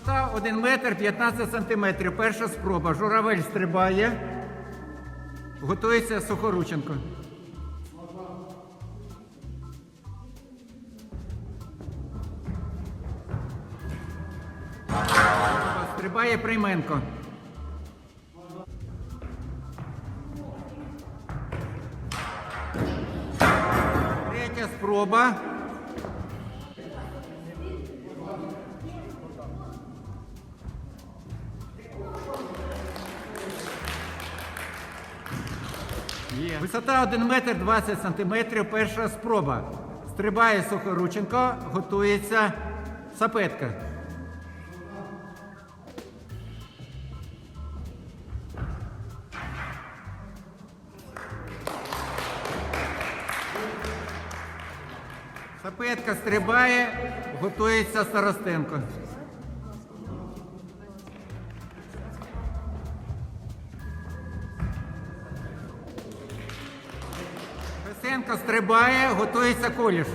Висота 1 метр 15 сантиметрів. Перша спроба. Журавель стрибає. Готується Сухорученко. Стрибає Прийменко. Третя спроба. Є. Висота 1 метр 20 сантиметрів. Перша спроба. Стрибає Сухорученко, готується сапетка. Сапетка стрибає, готується Старостенко. Фесенко стрибає, готується Коліш.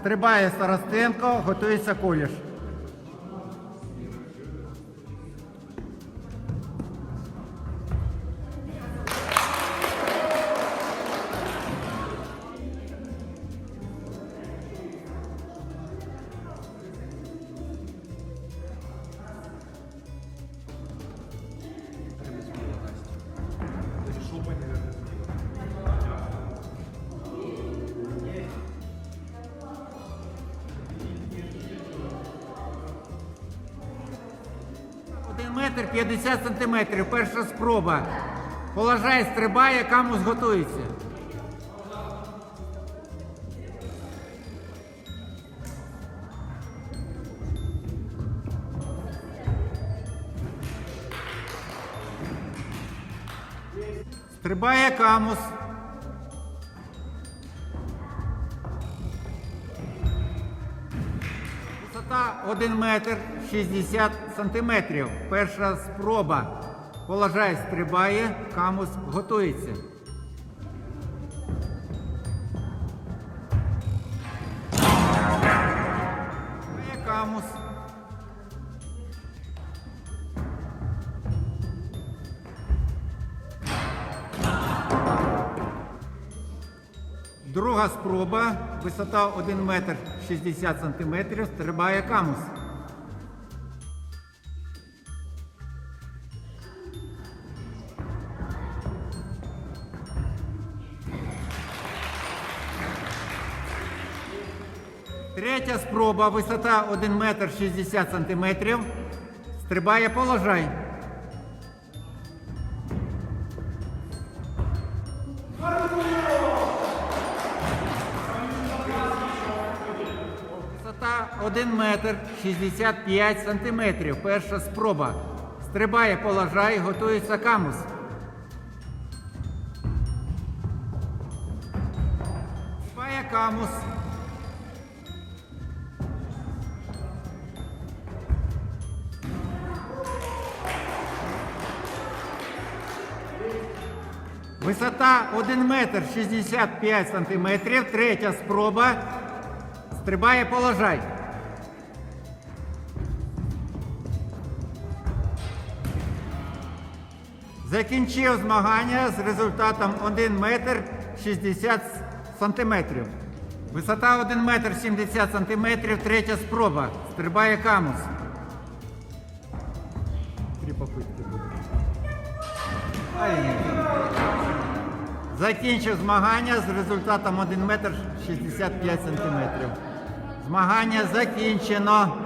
Стрибає Старостенко, готується Коліш. Метр 50 сантиметрів. Перша спроба. Положай, стрибає, камус готується. Стрибає камус. Висота 1 метр 60 сантиметрів. Перша спроба. Положай, стрибає, камус готується. Камус. Друга спроба. Висота 1 метр 60 сантиметрів. Стрибає камус. Третя спроба. Висота 1 метр 60 сантиметрів. Стрибає положай. 1 метр 65 сантиметрів. Перша спроба. Стрибає положай, готується камус. Стрибає камус. Висота 1 метр 65 сантиметрів. Третя спроба. Стрибає положай. Закінчив змагання з результатом 1 метр 60 сантиметрів. Висота 1 метр 70 сантиметрів. Третя спроба. Стрибає камус. Три попитки буде. Закінчив змагання з результатом 1 метр 65 сантиметрів. Змагання закінчено.